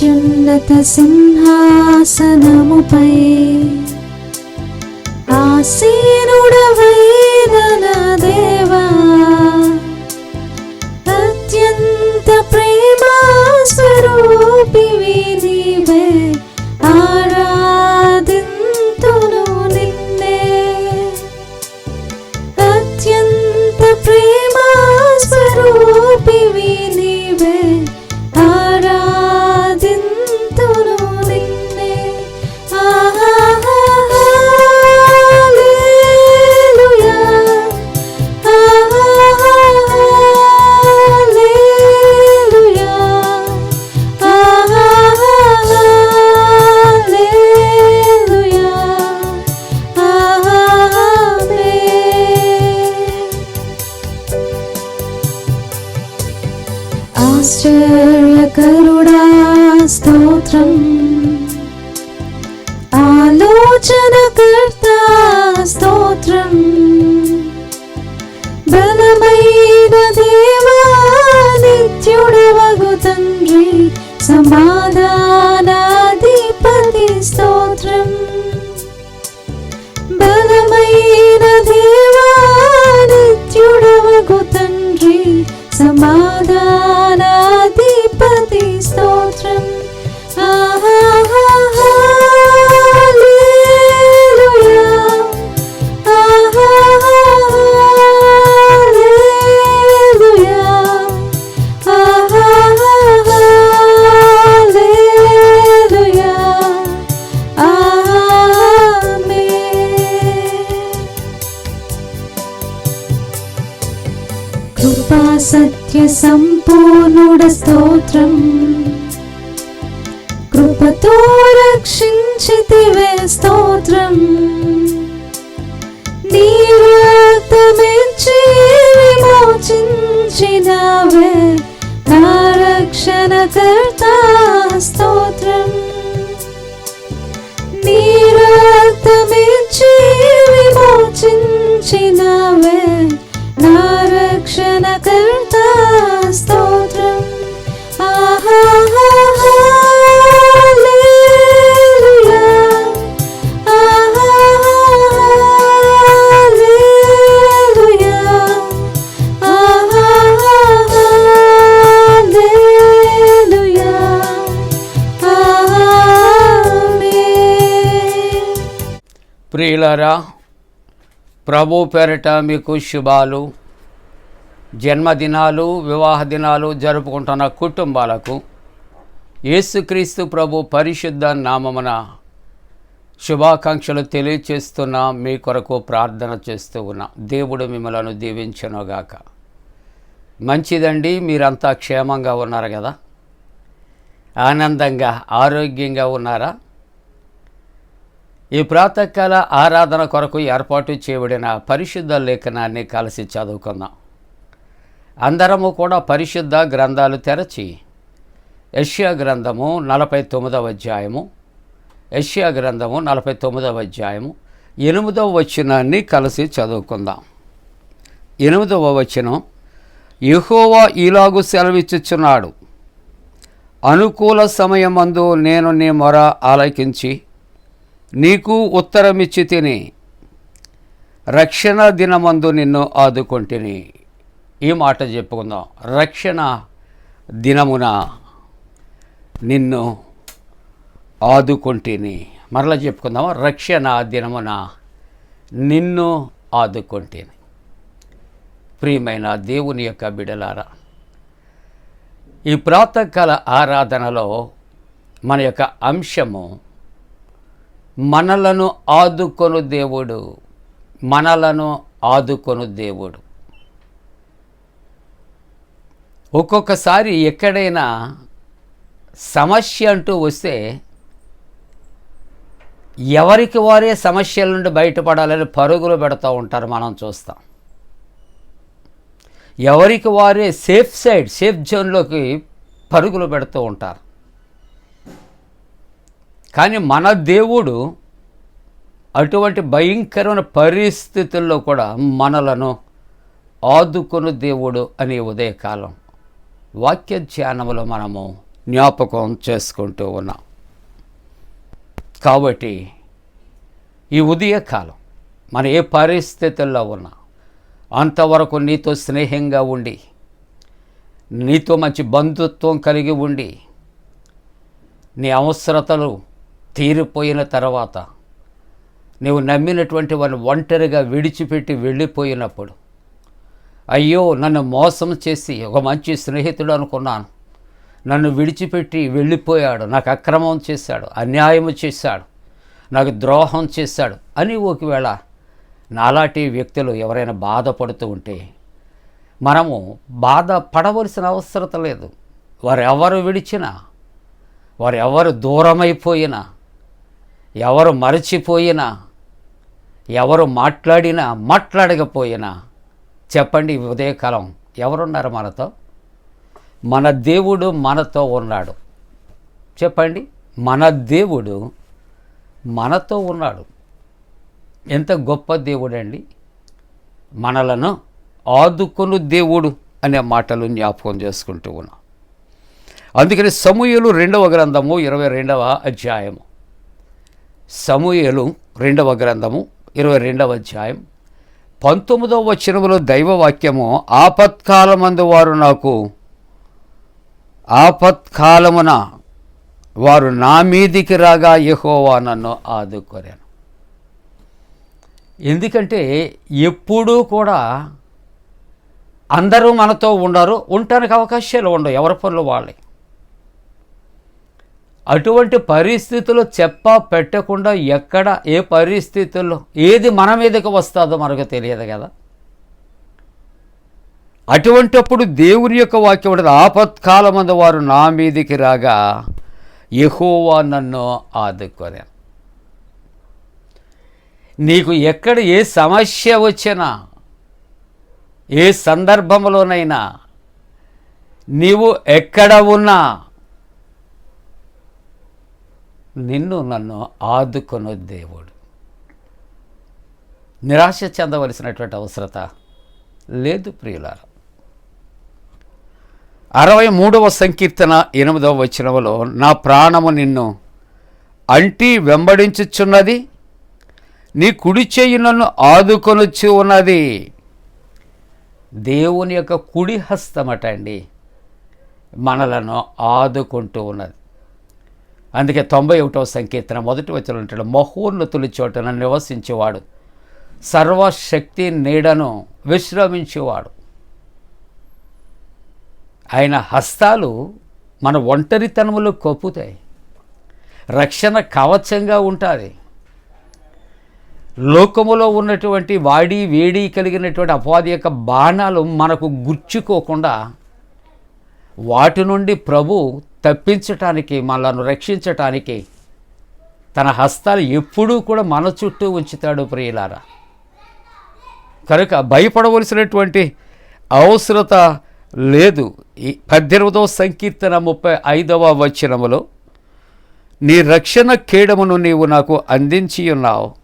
అత్యున్నత సింహాసనముపై ఆసీనుడవైన దేవా అత్యంత ప్రేమా కృపా సత్య సంపూర్ణుడ స్తోత్రం. కృపతో రక్షించితివే స్తోత్రం. నీ రక్తమిచ్చి విమోచించినవే నా రక్షణకర్త స్తోత్రం. నీ రక్తమిచ్చి ప్రియులరా ప్రభు పేరిట మీకు శుభాలు జన్మదినాలు వివాహ దినాలు జరుపుకుంటున్న కుటుంబాలకు యేసుక్రీస్తు ప్రభు పరిశుద్ధ నామమున శుభాకాంక్షలు తెలియచేస్తున్న మీ కొరకు ప్రార్థన చేస్తూ ఉన్నా. దేవుడు మిమ్మలను దీవించనుగాక. మంచిదండి మీరంతా క్షేమంగా ఉన్నారు కదా? ఆనందంగా ఆరోగ్యంగా ఉన్నారా? ఈ ప్రాతకాల ఆరాధన కొరకు ఏర్పాటు చేయబడిన పరిశుద్ధ లేఖనాన్ని కలిసి చదువుకుందాం. అందరము కూడా పరిశుద్ధ గ్రంథాలు తెరచి యష్యా గ్రంథము నలభై తొమ్మిదవ అధ్యాయము యష్యా గ్రంథము నలభై తొమ్మిదవ అధ్యాయము ఎనిమిదవ వచనాన్ని కలిసి చదువుకుందాం. ఎనిమిదవ వచనం యహోవా ఈలాగు సెలవిచ్చుచున్నాడు. అనుకూల సమయమందు నేను నీ మొర ఆలకించి నీకు ఉత్తరమిచ్చి తిని రక్షణ దినమందు నిన్ను ఆదుకొంటిని. ఈ మాట చెప్పుకుందాం. రక్షణ దినమున నిన్ను ఆదుకొంటిని. మరలా చెప్పుకుందాము రక్షణ దినమున నిన్ను ఆదుకొంటిని. ప్రియమైన దేవుని యొక్క బిడలారా ఈ ప్రాతకాల ఆరాధనలో మన యొక్క అంశము మనలను ఆదుకొను దేవుడు. మనలను ఆదుకొను దేవుడు. ఒక్కొక్కసారి ఎక్కడైనా సమస్య అంటూ వస్తే ఎవరికి వారే సమస్యల నుండి బయటపడాలని పరుగులు పెడతా ఉంటారు మనం చూస్తాం. ఎవరికి వారే సేఫ్ సైడ్ సేఫ్ జోన్లోకి పరుగులు పెడుతూ ఉంటారు. కానీ మన దేవుడు అటువంటి భయంకరమైన పరిస్థితుల్లో కూడా మనలను ఆదుకుని దేవుడు అనే ఉదయకాలం వాక్య ధ్యానములో మనము జ్ఞాపకం చేసుకుంటూ ఉన్నాం. కాబట్టి ఈ ఉదయకాలం మన ఏ పరిస్థితుల్లో ఉన్నా అంతవరకు నీతో స్నేహంగా ఉండి నీతో మంచి బంధుత్వం కలిగి ఉండి నీ అవసరతలు తీరిపోయిన తర్వాత నీవు నమ్మినటువంటి వారిని ఒంటరిగా విడిచిపెట్టి వెళ్ళిపోయినప్పుడు అయ్యో నన్ను మోసం చేసి ఒక మంచి స్నేహితుడు అనుకున్నాను. నన్ను విడిచిపెట్టి వెళ్ళిపోయాడు. నాకు అక్రమం చేశాడు అన్యాయం చేశాడు నాకు ద్రోహం చేశాడు అని ఒకవేళ నాలాంటి వ్యక్తులు ఎవరైనా బాధపడుతూ ఉంటే మనము బాధ పడవలసిన అవసరత లేదు. వారు ఎవరు విడిచినా వారు ఎవరు దూరమైపోయినా ఎవరు మరచిపోయినా ఎవరు మాట్లాడినా మాట్లాడకపోయినా చెప్పండి ఉదయకాలం ఎవరున్నారు మనతో? మన దేవుడు మనతో ఉన్నాడు. చెప్పండి మన దేవుడు మనతో ఉన్నాడు. ఎంత గొప్ప దేవుడండి. మనలను ఆదుకొను దేవుడు అనే మాటలు జ్ఞాపకం చేసుకుంటూ ఉన్నాం. అందుకని సమూహలు రెండవ గ్రంథము ఇరవై రెండవ అధ్యాయము. సమూహలు రెండవ గ్రంథము ఇరవై రెండవ అధ్యాయం. పంతొమ్మిదవ వచనములో దైవవాక్యము ఆపత్కాలమందు వారు నాకు ఆపత్కాలమున వారు నా మీదికి రాగా యహోవా నన్ను ఆదుకోరాను ఎందుకంటే ఎప్పుడూ కూడా అందరూ మనతో ఉండరు ఉండటానికి అవకాశాలు ఉండవు ఎవరి పనులు వాళ్ళే. అటువంటి పరిస్థితులు చెప్ప పెట్టకుండా ఎక్కడ ఏ పరిస్థితుల్లో ఏది మన మీదకి వస్తుందో మనకు తెలియదు కదా. అటువంటప్పుడు దేవుని యొక్క వాక్యం ఉంటుంది ఆపత్కాలమందు వారు నా మీదికి రాగా ఎహోవా నన్ను ఆదుకోలేను నీకు ఎక్కడ ఏ సమస్య వచ్చినా ఏ సందర్భంలోనైనా నీవు ఎక్కడ ఉన్నా నిన్ను నన్ను ఆదుకొను దేవుడు. నిరాశ చెందవలసినటువంటి అవసరత లేదు ప్రియులార. అరవై మూడవ సంకీర్తన ఎనిమిదవ వచనంలో నా ప్రాణము నిన్ను అంటి వెంబడించుచున్నది నీ కుడి చేయి నన్ను ఆదుకొనొచ్చి ఉన్నది. దేవుని యొక్క కుడి హస్తమట అండి మనలను ఆదుకుంటూ ఉన్నది. అందుకే తొంభై ఒకటవ సంకీర్తన మొదటి వచ్చిన ఉంటాడు మహోన్నతులు చోటన నివసించేవాడు సర్వశక్తి నీడను విశ్రమించేవాడు. ఆయన హస్తాలు మన ఒంటరితనములు కప్పుతాయి రక్షణ కవచంగా ఉంటుంది. లోకములో ఉన్నటువంటి వాడి వేడి కలిగినటువంటి అపవాది యొక్క బాణాలు మనకు గుచ్చుకోకుండా వాటి నుండి ప్రభు తప్పించటానికి మనలను రక్షించటానికి తన హస్తాలు ఎప్పుడూ కూడా మన చుట్టూ ఉంచుతాడు ప్రియులారా. కనుక భయపడవలసినటువంటి అవసరత లేదు. ఈ పద్దెనిమిదవ సంకీర్తన ముప్పై ఐదవ వచనములో నీ రక్షణ కేడమును నీవు నాకు అందించి ఉన్నావు.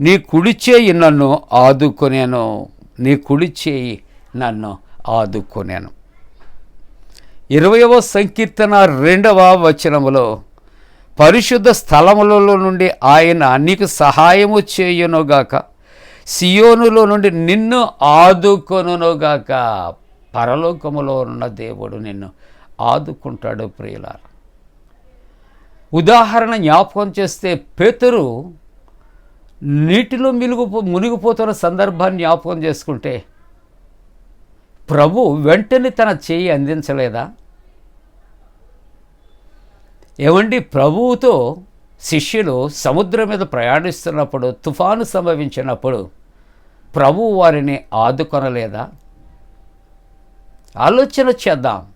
నీ కుడిచేయి నన్ను ఆదుకొనేను. నీ కుడిచేయి నన్ను ఆదుకొనేను. ఇరవయవ సంకీర్తన రెండవ వచనములో పరిశుద్ధ స్థలములలో నుండి ఆయన నీకు సహాయము చేయునుగాక సియోనులో నుండి నిన్ను ఆదుకొనుగాక పరలోకములో ఉన్న దేవుడు నిన్ను ఆదుకుంటాడు ప్రియులార. ఉదాహరణ జ్ఞాపకం చేస్తే పేతురు నీటిలో మిలుగు మునిగిపోతున్న సందర్భాన్ని జ్ఞాపకం చేసుకుంటే ప్రభు వెంటనే తన చేయి అందించలేదా? ఏమండి ప్రభువుతో శిష్యులు సముద్రం మీద ప్రయాణిస్తున్నప్పుడు తుఫాను సంభవించినప్పుడు ప్రభు వారిని ఆదుకొనలేదా? ఆలోచన చేద్దాం.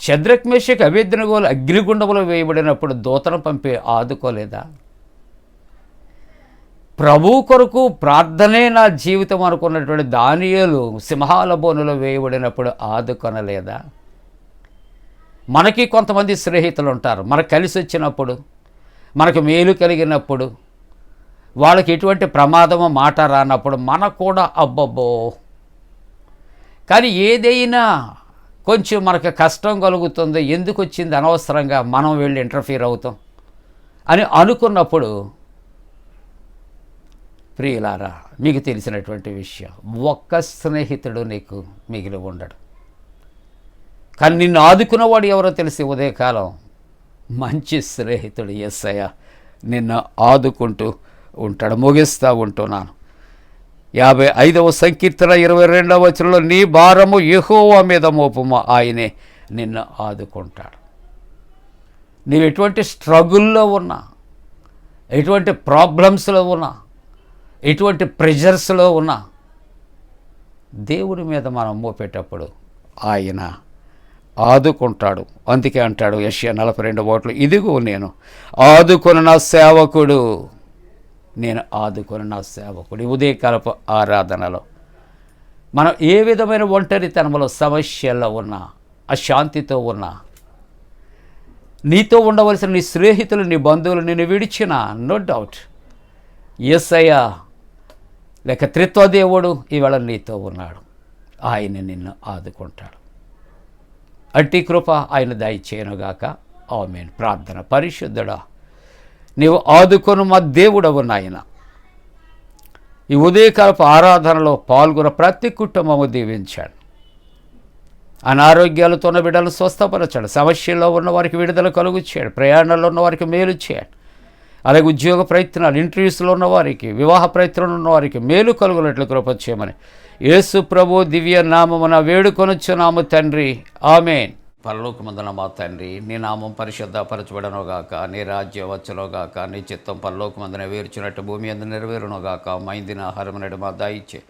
శద్రక్మేషకు అభ్యర్థనగోలు అగ్నిగుండములో వేయబడినప్పుడు దూతను పంపి ఆదుకోలేదా? ప్రభు కొరకు ప్రార్థనే నా జీవితం అనుకున్నటువంటి దానియలు సింహాల బోనులో వేయబడినప్పుడు ఆదుకొనలేదా? మనకి కొంతమంది స్నేహితులు ఉంటారు మనకు కలిసి వచ్చినప్పుడు మనకు మేలు కలిగినప్పుడు వాళ్ళకి ఎటువంటి ప్రమాదమో మాట రానప్పుడు మనకు కూడా అబ్బబ్బో. కానీ ఏదైనా కొంచెం మనకు కష్టం కలుగుతుంది ఎందుకు వచ్చింది అనవసరంగా మనం వెళ్ళి ఇంటర్ఫీర్ అవుతాం అని అనుకున్నప్పుడు ప్రియులారా మీకు తెలిసినటువంటి విషయం ఒక్క స్నేహితుడు నీకు మిగిలి ఉండడు. కానీ నిన్ను ఆదుకున్నవాడు ఎవరో తెలిసి ఉదయకాలం మంచి స్నేహితుడు ఎస్సయ్య నిన్ను ఆదుకుంటూ ఉంటాడు ముగిస్తూ ఉంటున్నాను. యాభై ఐదవ సంకీర్తన ఇరవై రెండవ వచనంలో నీ భారము యెహోవా మీద మోపము ఆయనే నిన్ను ఆదుకుంటాడు. నీవు ఎటువంటి స్ట్రగుల్లో ఉన్నా ఎటువంటి ప్రాబ్లమ్స్లో ఉన్నా ఎటువంటి ప్రెజర్స్లో ఉన్నా దేవుడి మీద మనం మోపేటప్పుడు ఆయన ఆదుకుంటాడు. అందుకే అంటాడు యష్యా నలభై రెండు ఓట్లు ఇదిగో నేను ఆదుకున్న నా సేవకుడు నేను ఆదుకున్న నా సేవకుడు. ఉదయకాలపు ఆరాధనలో మనం ఏ విధమైన ఒంటరితనంలో సమస్యల్లో ఉన్నా అశాంతితో ఉన్నా నీతో ఉండవలసిన నీ స్నేహితులు నీ బంధువులు నిన్ను విడిచిన నో డౌట్ ఎస్ అయ్యా లేక త్రిత్వదేవుడు ఈవేళ నీతో ఉన్నాడు. ఆయన నిన్ను ఆదుకుంటాడు. అట్టి కృప ఆయన దయచేయనుగాక ఆమె ప్రార్థన. పరిశుద్ధుడా నీవు ఆదుకొను మా దేవుడవు నాయన. ఈ ఉదయకాలపు ఆరాధనలో పాల్గొన్న ప్రతి కుటుంబము దీవించాడు. అనారోగ్యాలతో ఉన్న బిడ్డలు స్వస్థపరచాడు. సమస్యల్లో ఉన్న వారికి విడుదల కలుగు చేయడు. ప్రయాణంలో ఉన్న వారికి మేలు చేయడు. అలాగే ఉద్యోగ ప్రయత్నాలు ఇంటర్వ్యూస్లో ఉన్న వారికి వివాహ ప్రయత్నంలో ఉన్న వారికి మేలు కలుగునట్లు కృప చేయమని. యేసు ప్రభు దివ్య నామమున వేడుకొనొచ్చున్నాము తండ్రి. ఆమెన్. పరలోకమందున మా తండ్రి నీ నామం పరిశుద్ధపరచబడనుగాక నీ రాజ్యం వచ్చునుగాక నీ చిత్తం పరలోకమందున వేర్చినట్టు భూమి అందు నెరవేరునుగాక. మైందిన ఆహారం మా దాయిచ్చే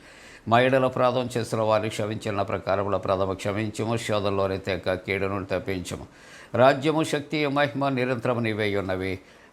మా ఎడల ప్రాధం చేసిన వారిని క్షమించిన ప్రకారముల ప్రథమ క్షమించము. శోధంలోనే తెక్క కీడును తప్పించము. రాజ్యము శక్తి మహిమ నిరంతరం నీవై ఉన్నవి.